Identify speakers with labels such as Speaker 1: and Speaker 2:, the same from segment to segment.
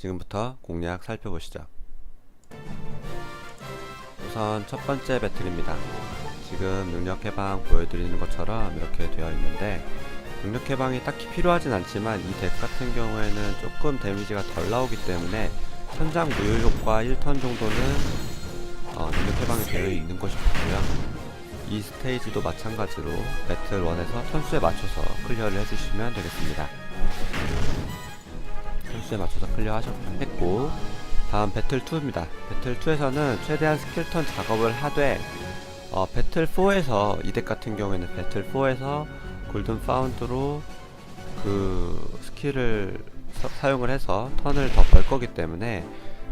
Speaker 1: 지금부터 공략 살펴보시죠. 우선 첫 번째 배틀입니다. 지금 능력 해방 보여드리는 것처럼 이렇게 되어 있는데 능력 해방이 딱히 필요하진 않지만 이 덱 같은 경우에는 조금 데미지가 덜 나오기 때문에 천장 무효 효과 1턴 정도는 어, 능력 해방이 되어 있는 것이 좋고요. 이 스테이지도 마찬가지로 배틀 1에서 턴수에 맞춰서 클리어를 해주시면 되겠습니다. 턴수에 맞춰서 클리어 하셨고 다음 배틀 2입니다. 배틀 2에서는 최대한 스킬 턴 작업을 하되 어, 배틀 4에서 이 덱 같은 경우에는 배틀 4에서 골든 파운드로 그 스킬을 사- 사용을 해서 턴을 더 벌 거기 때문에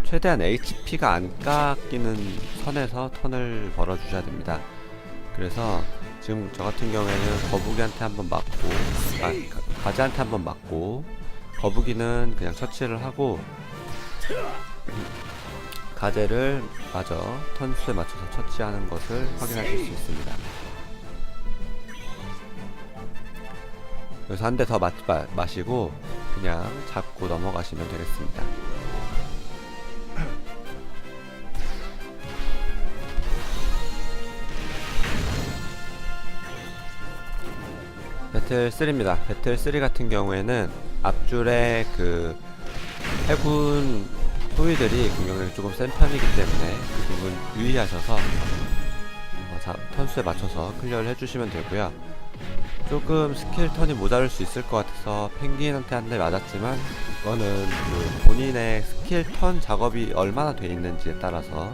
Speaker 1: 최대한 HP가 안 깎이는 선에서 턴을 벌어 주셔야 됩니다. 그래서 지금 저 같은 경우에는 거북이한테 한번 맞고 아, 가- 가지한테 한번 맞고 거북이는 그냥 처치를 하고 가재를 마저 턴수에 맞춰서 처치하는 것을 확인하실 수 있습니다. 그래서 한 대 더 마시고 그냥 잡고 넘어가시면 되겠습니다. 배틀 3입니다. 배틀 3 같은 경우에는 앞줄에 그 해군 소위들이 공격력이 조금 센 편이기 때문에 그 부분 유의하셔서 어, 자, 턴수에 맞춰서 클리어를 해주시면 되고요. 조금 스킬 턴이 모자랄 수 있을 것 같아서 펭귄한테 한 대 맞았지만 이거는 그 본인의 스킬 턴 작업이 얼마나 돼 있는지에 따라서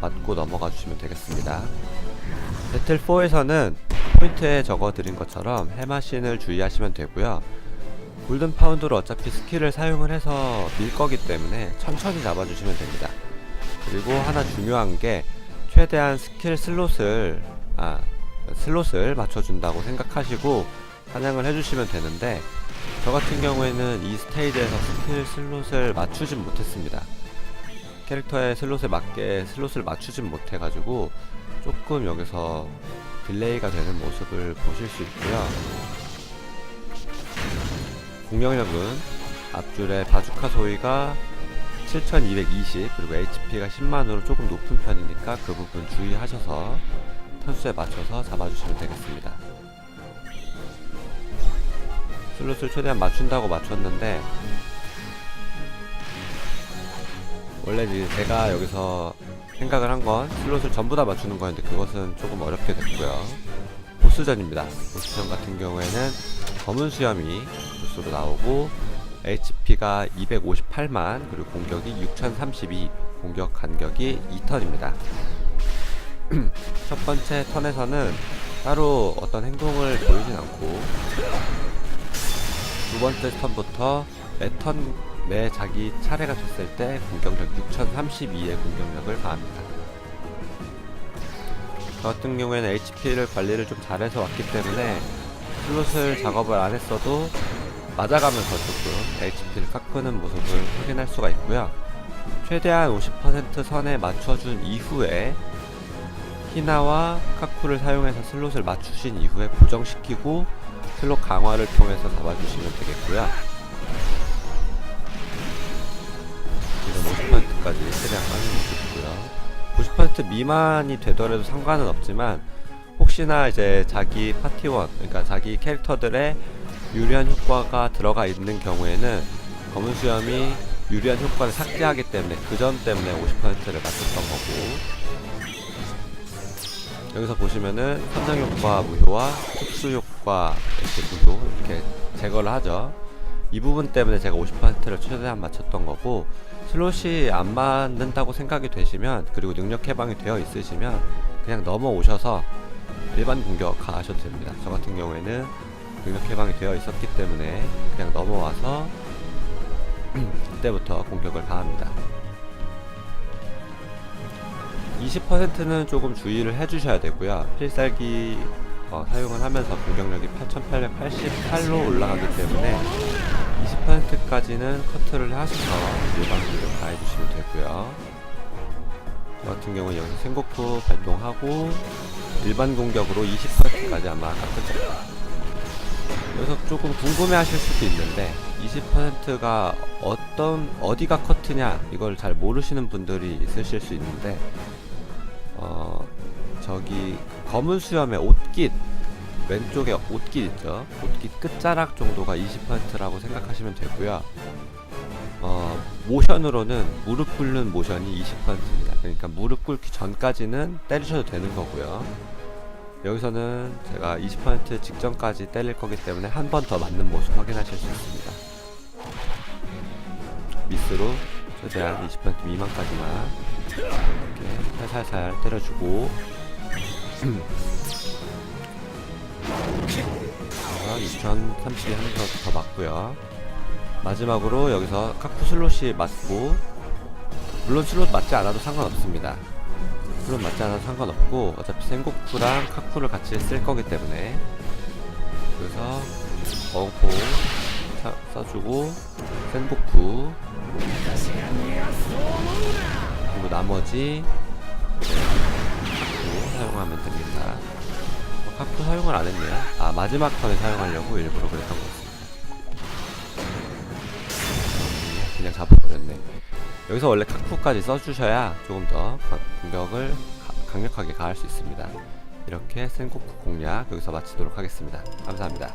Speaker 1: 맞고 넘어가 주시면 되겠습니다. 배틀 4에서는 포인트에 적어 드린 것처럼 해마신을 주의하시면 되고요. 골든 파운드로 어차피 스킬을 사용을 해서 밀 거기 때문에 천천히 잡아주시면 됩니다. 그리고 하나 중요한 게 최대한 스킬 슬롯을 아 슬롯을 맞춰준다고 생각하시고 사냥을 해주시면 되는데 저 같은 경우에는 이 스테이지에서 스킬 슬롯을 맞추진 못했습니다. 캐릭터의 슬롯에 맞게 슬롯을 맞추진 못해가지고 조금 여기서 딜레이가 되는 모습을 보실 수 있고요. 공격력은 앞줄에 바주카 소위가 7220 그리고 HP가 10만으로 조금 높은 편이니까 그 부분 주의하셔서 턴수에 맞춰서 잡아주시면 되겠습니다. 슬롯을 최대한 맞춘다고 맞췄는데 원래 이제 제가 여기서 생각을 한 건 슬롯을 전부 다 맞추는 거였는데 그것은 조금 어렵게 됐고요. 보스전입니다. 보스전 같은 경우에는 검은 수염이 보스로 나오고 HP가 258만 그리고 공격이 6032 공격 간격이 2턴입니다. 첫 번째 턴에서는 따로 어떤 행동을 보이진 않고 두 번째 턴부터 매턴 매 자기 차례가 쳤을 때 공격력 6032의 공격력을 가합니다. 저 같은 경우에는 HP를 관리를 좀 잘해서 왔기 때문에 슬롯을 작업을 안 했어도 맞아가면서 조금 HP를 깎는 모습을 확인할 수가 있고요. 최대한 50% 선에 맞춰준 이후에 히나와 카쿠를 사용해서 슬롯을 맞추신 이후에 고정시키고 슬롯 강화를 통해서 잡아주시면 되겠고요. 지금 50%까지 최대한 까는 모습이고요. 50% 미만이 되더라도 상관은 없지만 혹시나 이제 자기 파티원, 그러니까 자기 캐릭터들의 유리한 효과가 들어가 있는 경우에는 검은 수염이 유리한 효과를 삭제하기 때문에 그 점 때문에 50%를 맞췄던 거고 여기서 보시면은 선장 효과 무효와 특수 효과 이렇게 무효 이렇게 제거를 하죠. 이 부분 때문에 제가 50%를 최대한 맞췄던 거고 슬롯이 안 맞는다고 생각이 되시면 그리고 능력 해방이 되어 있으시면 그냥 넘어오셔서 일반 공격 가하셔도 됩니다. 저 같은 경우에는 능력 해방이 되어 있었기 때문에 그냥 넘어와서 이때부터 공격을 가합니다. 20%는 조금 주의를 해주셔야 되고요. 필살기 어, 사용을 하면서 공격력이 8888로 올라가기 때문에 20%까지는 커트를 하셔서 일반 공격 가해주시면 되고요. 저 같은 경우는 여기서 생곡프 발동하고 일반 공격으로 20%까지 아마 겁니다. 여기서 조금 궁금해 하실 수도 있는데 20%가 어, 어떤 어디가 커트냐 이걸 잘 모르시는 분들이 있으실 수 있는데 어 저기 검은 수염의 옷깃 왼쪽에 옷깃 있죠? 옷깃 끝자락 정도가 20%라고 생각하시면 되고요. 어 모션으로는 무릎 꿇는 모션이 20%입니다. 그러니까 무릎 꿇기 전까지는 때리셔도 되는 거고요 여기서는 제가 20% 직전까지 때릴 거기 때문에 한 번 더 맞는 모습 확인하실 수 있습니다. 미스로 최대한 20% 미만까지만 이렇게 살살살 때려주고. 그래서 2032한번더 맞고요. 마지막으로 여기서 카쿠 슬롯이 맞고 물론 슬롯 맞지 않아도 상관없습니다 슬롯 맞지 않아도 상관없고 어차피 생고쿠랑 카쿠를 같이 쓸 거기 때문에 그래서 어공포 사- 써주고 생고쿠 그리고 나머지 네, 카쿠 사용하면 됩니다. 어, 카쿠 사용을 안 했네요. 아 마지막 턴에 사용하려고 일부러 그랬던 것 같습니다. 그냥 잡아버렸네. 여기서 원래 카쿠까지 써주셔야 조금 더 가- 공격을 가- 강력하게 가할 수 있습니다. 이렇게 센고쿠 공략 여기서 마치도록 하겠습니다. 감사합니다.